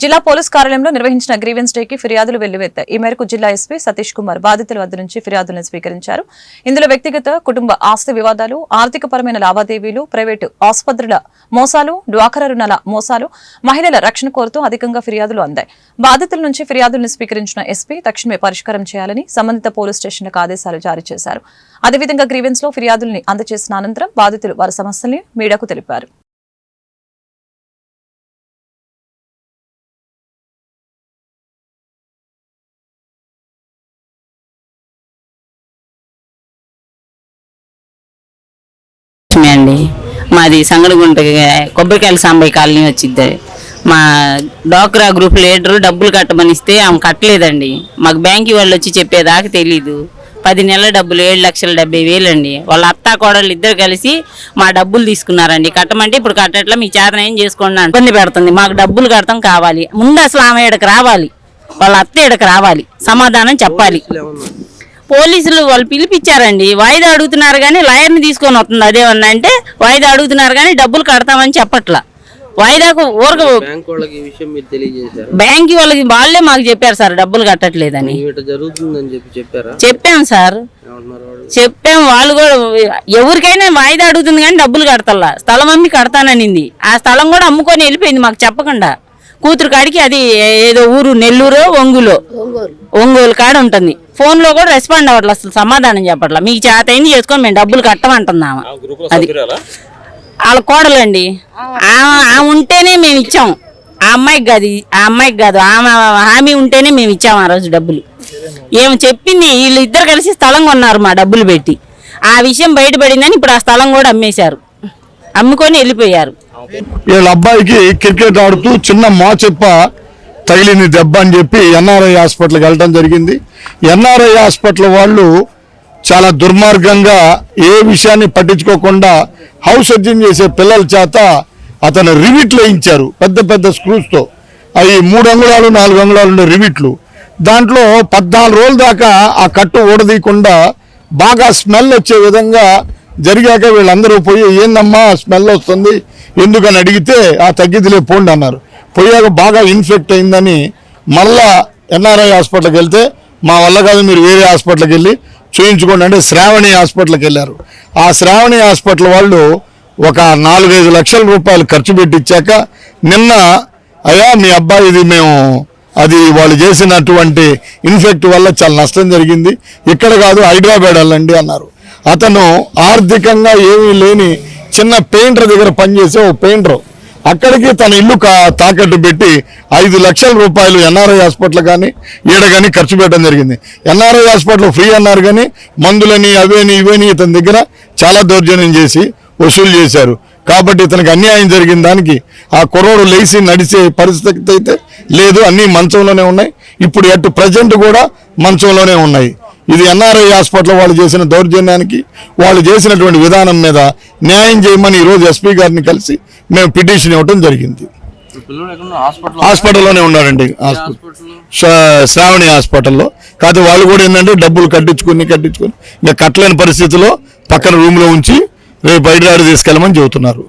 జిల్లా పోలీస్ కార్యాలయంలో నిర్వహించిన గ్రీవెన్స్ డేకి ఫిర్యాదులు వెల్లువెత్తాయి ఈ మేరకు జిల్లా ఎస్పీ సతీష్ కుమార్ బాధితుల వద్ద నుంచి ఫిర్యాదులను స్వీకరించారు. ఇందులో వ్యక్తిగత కుటుంబ ఆస్తి వివాదాలు ఆర్థికపరమైన లావాదేవీలు ప్రైవేటు ఆసుపత్రుల మోసాలు డ్వాకరా రుణాల మోసాలు మహిళల రక్షణ కోరుతూ అధికంగా ఫిర్యాదులు అందాయి. బాధితుల నుంచి ఫిర్యాదులను స్వీకరించిన ఎస్పీ తక్షణమే పరిష్కారం చేయాలని సంబంధిత పోలీస్ స్టేషన్లకు ఆదేశాలు జారీ చేశారు. అదేవిధంగా గ్రీవెన్స్లో ఫిర్యాదుల్ని అందజేసిన అనంతరం బాధితులు వారి సమస్యల్ని మీడియాకు తెలిపారు. అండి మాది సంగడిగుంట కొబ్బరికాయల సాంబయ్య కాలనీ వచ్చింది మా డోక్రా గ్రూప్ లీడరు డబ్బులు కట్టమని ఇస్తే ఆమె కట్టలేదండి. మాకు బ్యాంకి వాళ్ళు వచ్చి చెప్పేదాకా తెలీదు. పది నెలల డబ్బులు ఏడు లక్షల డెబ్బై వేలండి వాళ్ళ అత్త కోడళ్ళు ఇద్దరు కలిసి మా డబ్బులు తీసుకున్నారండి. కట్టమంటే ఇప్పుడు కట్టట్లా మీ చేతన ఏం చేసుకోండి ఇబ్బంది పెడుతుంది. మాకు డబ్బులు కడతాం కావాలి. ముందు అసలు ఆమె ఇక్కడికి రావాలి. వాళ్ళ అత్త ఇక్కడికి రావాలి. సమాధానం చెప్పాలి. పోలీసులు వాళ్ళు పిలిపించారండి. వాయిదా అడుగుతున్నారు కానీ లాయర్ని తీసుకొని వస్తుంది. అదేమన్నా అంటే వాయిదా అడుగుతున్నారు కానీ డబ్బులు కడతామని చెప్పట్లా. వాయిదాకు ఊరక బ్యాంక్ వాళ్ళకి ఈ విషయం మీరు తెలియజేశారు? బ్యాంక్ వాళ్ళకి వాళ్ళే మాకు చెప్పారు సార్ డబ్బులు కట్టట్లేదని. చెప్పి చెప్పారా? చెప్పాం సార్. చెప్పాం వాళ్ళు కూడా ఎవరికైనా వాయిదా అడుగుతుంది కానీ డబ్బులు కడతల్లా. స్థలం అమ్మి కడతాననింది. ఆ స్థలం కూడా అమ్ముకొని వెళ్ళిపోయింది మాకు చెప్పకుండా. కూతురు కాడికి అది ఏదో ఊరు నెల్లూరు ఒంగులో. ఒంగోలు కాడ ఉంటుంది. ఫోన్లో కూడా రెస్పాండ్ అవ్వట్లేదు అసలు సమాధానం చెప్పట్లా. మీకు చేత అయింది చేసుకొని మేము డబ్బులు కట్టమంటున్నామా. అది వాళ్ళ కోడలండి. ఆమె ఉంటేనే మేము ఇచ్చాం. ఆ అమ్మాయికి కాదు ఆ అమ్మాయికి కాదు ఆమె హామీ ఉంటేనే మేము ఇచ్చాం ఆ రోజు డబ్బులు. ఏమి చెప్పింది వీళ్ళు ఇద్దరు కలిసి స్థలం కొన్నారు మా డబ్బులు పెట్టి. ఆ విషయం బయటపడిందని ఇప్పుడు ఆ స్థలం కూడా అమ్మేశారు. అమ్ముకొని వెళ్ళిపోయారు. వీళ్ళ అబ్బాయికి క్రికెట్ ఆడుతూ చిన్న మోచెప్ప తగిలింది దెబ్బ అని చెప్పి ఎన్ఆర్ఐ హాస్పిటల్కి వెళ్ళడం జరిగింది. ఎన్ఆర్ఐ హాస్పిటల్ వాళ్ళు చాలా దుర్మార్గంగా ఏ విషయాన్ని పట్టించుకోకుండా హౌస్ సర్జన్ చేసే పిల్లల చేత అతను రివిట్లు వేయించారు పెద్ద పెద్ద స్క్రూస్తో. అవి మూడు అంగుళాలు నాలుగు అంగుళాలు ఉండే రివిట్లు. దాంట్లో పద్నాలుగు రోజుల దాకా ఆ కట్టు ఊడదీయకుండా బాగా స్మెల్ వచ్చే విధంగా జరిగాక వీళ్ళందరూ పోయి ఏందమ్మా స్మెల్ వస్తుంది? ఎందుకని అడిగితే ఆ తగ్గిదిలే పోండి అన్నారు. పోయాక బాగా ఇన్ఫెక్ట్ అయిందని మళ్ళా ఎన్ఆర్ఐ హాస్పిటల్కి వెళ్తే మా వల్ల కాదు మీరు వేరే హాస్పిటల్కి వెళ్ళి చూయించుకోండి అంటే శ్రావణి హాస్పిటల్కి వెళ్ళారు. ఆ శ్రావణి హాస్పిటల్ వాళ్ళు ఒక నాలుగైదు లక్షల రూపాయలు ఖర్చు పెట్టించాక నిన్న అయ్యా మీ అబ్బాయి ఇది మేము అది వాళ్ళు చేసినటువంటి ఇన్ఫెక్ట్ వల్ల చాలా నష్టం జరిగింది. ఇక్కడ కాదు హైదరాబాద్ వెళ్ళండి అన్నారు. అతను ఆర్థికంగా ఏమీ లేని చిన్న పెయింటర్ దగ్గర పనిచేసే ఓ పెయింటర్. అక్కడికి తన ఇల్లు కా తాకట్టు పెట్టి ఐదు లక్షల రూపాయలు ఎన్ఆర్ఐ హాస్పిటల్ కానీ ఈడ కానీ ఖర్చు పెట్టడం జరిగింది. ఎన్ఆర్ఐ హాస్పిటల్ ఫ్రీ అన్నారు కానీ మందులని అవేని ఇవేని ఇతని దగ్గర చాలా దౌర్జన్యం చేసి వసూలు చేశారు. కాబట్టి ఇతనికి అన్యాయం జరిగిన దానికి ఆ కుర్రోడు లేచి నడిచే పరిస్థితి అయితే లేదు. అన్నీ మంచంలోనే ఉన్నాయి. ఇప్పుడు అటు ప్రజెంట్ కూడా మంచంలోనే ఉన్నాయి. ఇది ఎన్ఆర్ఐ హాస్పిటల్ వాళ్ళు చేసిన దౌర్జన్యానికి వాళ్ళు చేసినటువంటి విధానం మీద న్యాయం చేయమని ఈరోజు ఎస్పీ గారిని కలిసి మేము పిటిషన్ ఇవ్వటం జరిగింది. హాస్పిటల్లోనే ఉన్నారండి. శ్రావణి హాస్పిటల్లో. కాకపోతే వాళ్ళు కూడా ఏంటంటే డబ్బులు కట్టించుకుని కట్టించుకుని ఇంకా కట్టలేని పరిస్థితిలో పక్కన రూమ్లో ఉంచి రేపు బయట తీసుకెళ్ళమని చెబుతున్నారు.